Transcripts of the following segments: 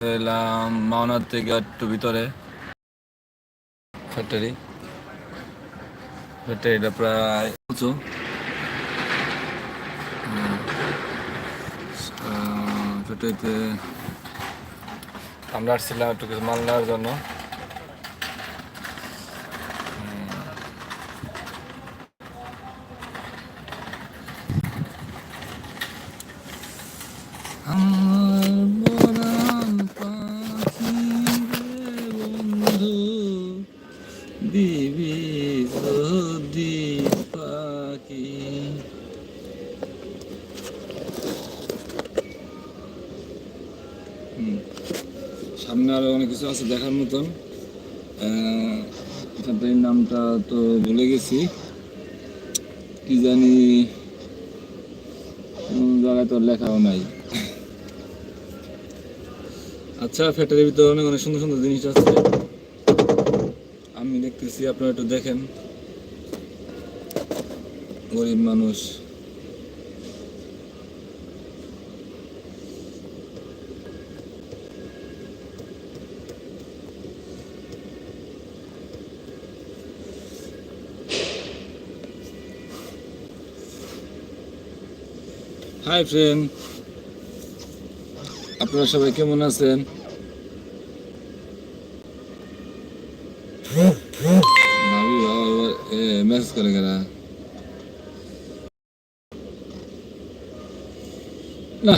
এলাম মাওনার থেকে একটু ভিতরে। ফ্যাক্টরি। ফ্যাক্টরিটা প্রায় উঁচু। ফ্যাক্টরিতে আমরা আসছিলাম একটু কিছু মাল নেওয়ার জন্য। সামনে আরও অনেক কিছু আছে দেখার মতন। নামটা তো ভুলে গেছি। কি জানি জায়গায় তো লেখাও নাই। আচ্ছা ফ্যাক্টরির ভিতরে অনেক অনেক সুন্দর সুন্দর জিনিস আছে। আমি দেখতেছি, আপনারা একটু দেখেন। গরিব মানুষ। হাই ফ্রেন্ড আপনারা সবাই কেমন আছেন? মেসেজ করে গেলা। না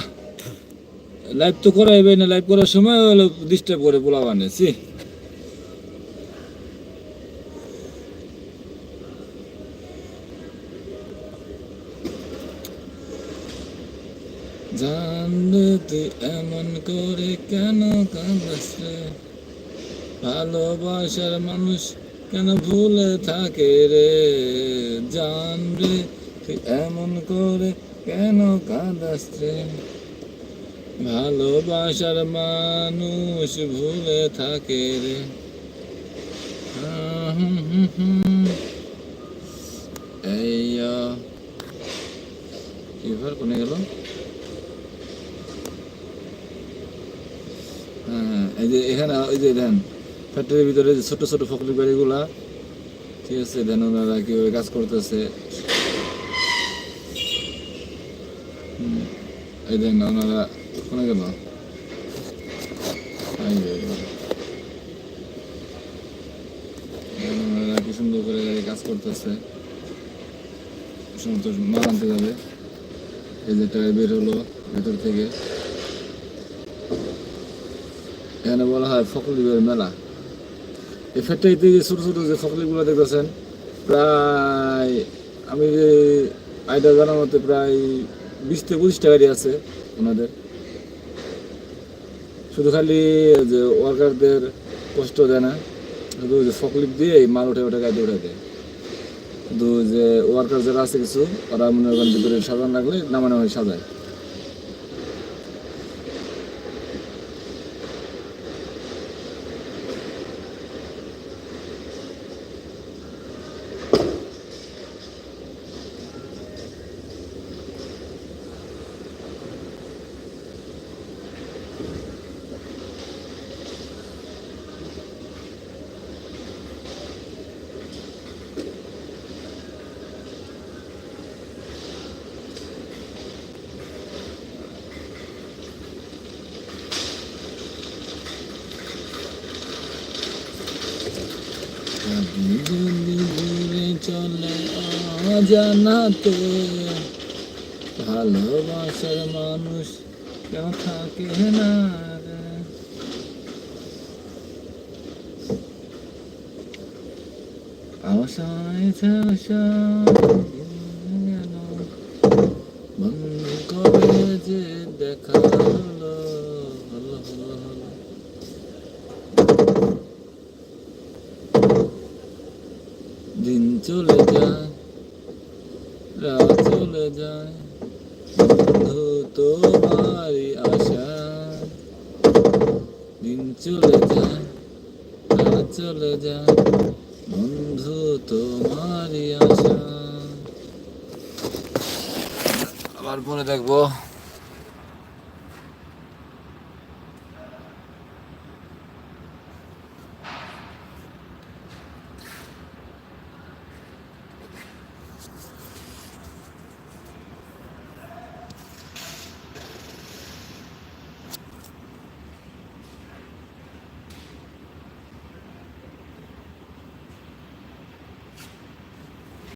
লাইভ তো করাইবে না লাইভ করার সময় ডিস্টার্ব করে বলা বানিয়েছি জানলে তুই এমন করে কেন কাঁদাস রে ভালোবাসার মানুষ কেন ভুলে থাকে রে? জান রে তুই এমন করে কেন কাঁদাস ভালোবাসার মানুষ ভুলে থাকে রে। আহ, হুম, হুম, হুম। এই আহ, এবার কোনে গেল হ্যাঁ এই যে এখানে, ওই যে দেন, ফ্যাক্টরির ভিতরে যে ছোট ছোট ফকলি বাড়িগুলা, ঠিক আছে, দেন ওনারা কীভাবে কাজ করতেছে। এই দেন ওনারা কোনে? গেল ওনারা কি সুন্দর করে কাজ করতেছে। সমস্ত যাবে। এই যে টায়ার বের হলো ভেতর থেকে। এখানে বলা হয় ফকলিবের মেলা। এই ফ্যাক্টরিতে যে ছোটো ছোটো যে ফকলিগুলো দেখতেছেন, প্রায় আমি যে আইডিয়া জানার মতে প্রায় বিশ থেকে পঁচিশটা গাড়ি আছে ওনাদের। শুধু খালি যে ওয়ার্কারদের কষ্ট দেয় না, শুধু যে ফকলিপ দিয়ে মাল উঠে উঠে গাড়ি উঠে দেয়। শুধু যে ওয়ার্কার যারা আছে কিছু, ওরা মনে করেন ভিতরে সাজান রাখলে নামানো হয় সাজায়। দূরে চলে অজানাতে ভালোবাসার মানুষ কেন থাকে না আশা বন্ধু কবে যে দেখা দিন চলে যায়, রাত চলে যায়, বন্ধু তোমারই আশা দিন চলে যায়, রাত চলে যায়, বন্ধু তোমারই আশা আবার পরে দেখব।